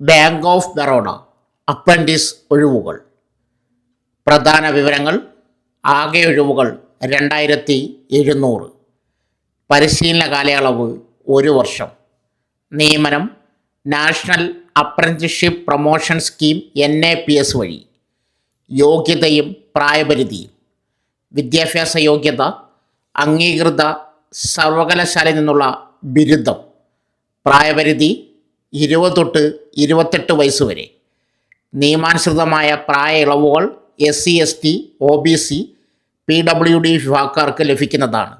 Bank of Baroda apprentice ഒഴിവുകൾ. പ്രധാന വിവരങ്ങൾ ആകെ ഒഴിവുകൾ രണ്ടായിരത്തി എഴുന്നൂറ് പരിശീലന കാലയളവ് ഒരു വർഷം. നിയമനം national apprenticeship promotion scheme N A P S വഴി. യോഗ്യതയും പ്രായപരിധിയും. വിദ്യാഭ്യാസ യോഗ്യത അംഗീകൃത സർവകലാശാലയിൽ നിന്നുള്ള ബിരുദം. പ്രായപരിധി ഇരുപത് തൊട്ട് ഇരുപത്തെട്ട് വയസ്സ് വരെ. നിയമാനുസൃതമായ പ്രായ ഇളവുകൾ S C S T O B C P W D വിഭാഗക്കാർക്ക് ലഭിക്കുന്നതാണ്.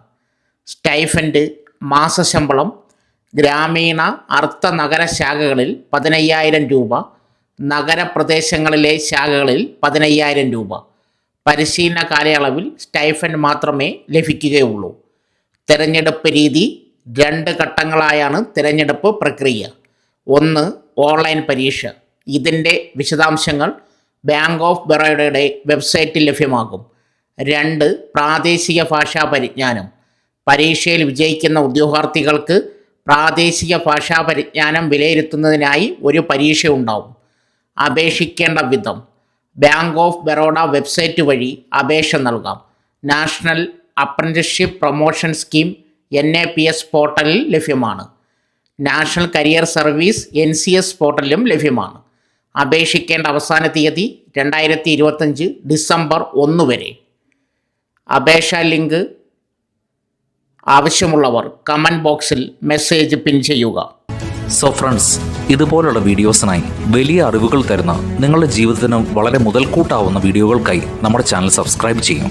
സ്റ്റൈഫൻഡ് മാസശമ്പളം ഗ്രാമീണ അർത്ഥ നഗര ശാഖകളിൽ പതിനയ്യായിരം രൂപ നഗരപ്രദേശങ്ങളിലെ ശാഖകളിൽ പതിനയ്യായിരം രൂപ. പരിശീലന കാലയളവിൽ സ്റ്റൈഫൻഡ് മാത്രമേ ലഭിക്കുകയുള്ളൂ. തിരഞ്ഞെടുപ്പ് രീതി രണ്ട് ഘട്ടങ്ങളായാണ് തിരഞ്ഞെടുപ്പ് പ്രക്രിയ. ഒന്ന് ഓൺലൈൻ പരീക്ഷ. ഇതിന്റെ വിശദാംശങ്ങൾ ബാങ്ക് ഓഫ് ബറോഡയുടെ വെബ്സൈറ്റിൽ ലഭ്യമാകും. രണ്ട് പ്രാദേശിക ഭാഷാ പരിജ്ഞാനം. പരീക്ഷയിൽ വിജയിക്കുന്ന ഉദ്യോഗാർത്ഥികൾക്ക് പ്രാദേശിക ഭാഷാ പരിജ്ഞാനം വിലയിരുത്തുന്നതിനായി ഒരു പരീക്ഷ ഉണ്ടാവും. അപേക്ഷിക്കേണ്ട വിധം. ബാങ്ക് ഓഫ് ബറോഡ വെബ്സൈറ്റ് വഴി അപേക്ഷ നൽകാം. National apprenticeship promotion scheme N A P S പോർട്ടലിൽ ലഭ്യമാണ്. National career service N C S പോർട്ടലിലും ലഭ്യമാണ്. അപേക്ഷിക്കേണ്ട അവസാന തീയതി രണ്ടായിരത്തി ഇരുപത്തഞ്ച് ഡിസംബർ ഒന്ന് വരെ. അപേക്ഷാ ലിങ്ക് ആവശ്യമുള്ളവർ കമന്റ് ബോക്സിൽ മെസ്സേജ് പിൻ ചെയ്യുക. സോ ഫ്രണ്ട്സ് ഇതുപോലുള്ള വീഡിയോസിനായി വലിയ അറിവുകൾ തരുന്ന നിങ്ങളുടെ ജീവിതത്തിന് വളരെ മുതൽക്കൂട്ടാവുന്ന വീഡിയോകൾക്കായി നമ്മുടെ ചാനൽ സബ്സ്ക്രൈബ് ചെയ്യും.